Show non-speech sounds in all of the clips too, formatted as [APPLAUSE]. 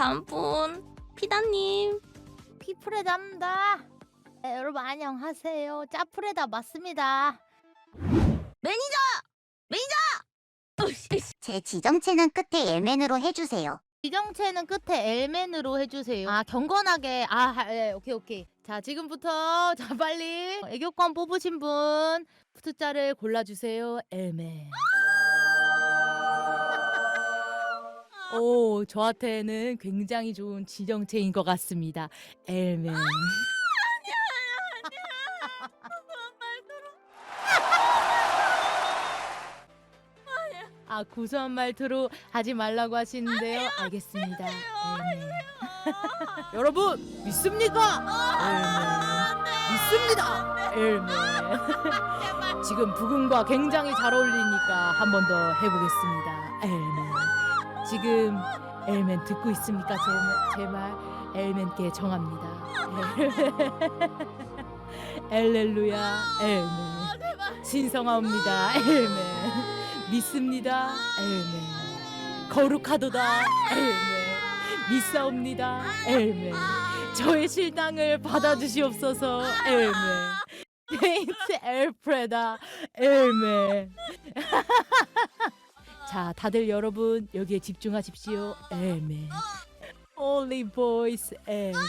다음 분 피다님. 피프레다입니다. 네, 여러분 안녕하세요. 짜프레다 맞습니다. 매니저! 매니저! 으씨, 제 지정체는 끝에 엘멘으로 해주세요. 지정체는 끝에 엘맨으로 해주세요. 아 경건하게. 아 하- 예, 오케이 오케이. 자 지금부터 [LAUGHS] 자 빨리 애교권 뽑으신 분 숫자를 골라주세요. 엘맨. 오 저한테는 굉장히 좋은 지정체인 것 같습니다. 엘맨. 아 구수한 말투로 하지 말라고 하시는데요. 알겠습니다. 여러분 믿습니까? 엘맨. 믿습니다. 엘맨. 지금 부금과 굉장히 잘 어울리니까 한 번 더 해보겠습니다. 엘맨. 지금 엘맨 듣고 있습니까? 제말 엘맨께 정합니다. [LAUGHS] 엘렐루야 엘맨. 신성하옵니다. 엘맨. 믿습니다. 엘맨. 거룩하도다. 엘맨. 믿사옵니다. 엘맨. 저의 신당을 받아주시옵소서. 엘맨. 세인트 엘프레다. 엘맨. 자, 다들 여러분 여기에 집중하십시오. Only voice 엘맨.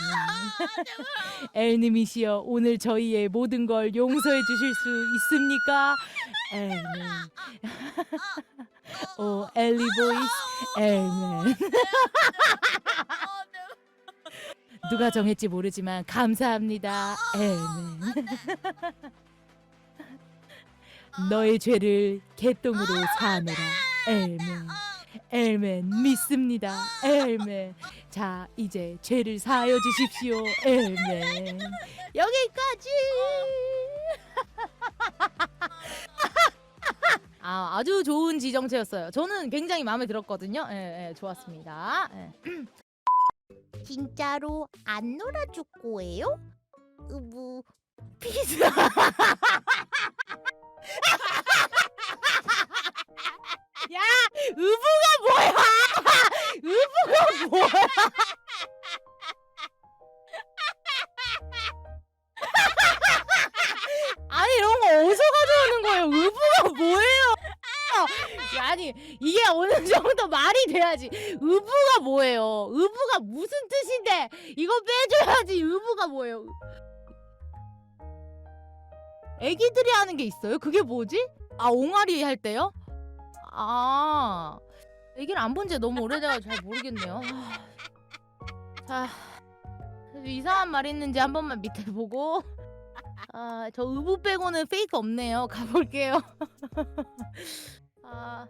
엘님이시여 오늘 저희의 모든 걸 용서해 주실 수 있습니까? 엘맨. 오 엘리 보이스 엘맨. 누가 정했지 모르지만 감사합니다. 엘맨. 너의 죄를 개똥으로 사노라. 엘맨. 엘맨 믿습니다. 엘맨. 자, 이제 죄를 사하여 주십시오. 엘맨. 여기까지. [LAUGHS] 아, 아주 좋은 지정체였어요. 저는 굉장히 마음에 들었거든요. 예, 예, 좋았습니다. 예. [CLEARS THROAT] 진짜로 안 놀아줄 거예요? 으부 피자 [LAUGHS] 아니 이게 어느 [LAUGHS] 정도 말이 돼야지 의부가 뭐예요? 의부가 무슨 뜻인데 이거 빼줘야지 의부가 뭐예요? 애기들이 하는 게 있어요? 그게 뭐지? 아 옹알이 할 때요? 아 애기를 안 본 지 너무 오래돼가지고 잘 모르겠네요 자 이상한 말 있는지 한 번만 밑에 보고 아 저 의부 빼고는 페이크 없네요 가볼게요 [LAUGHS] 아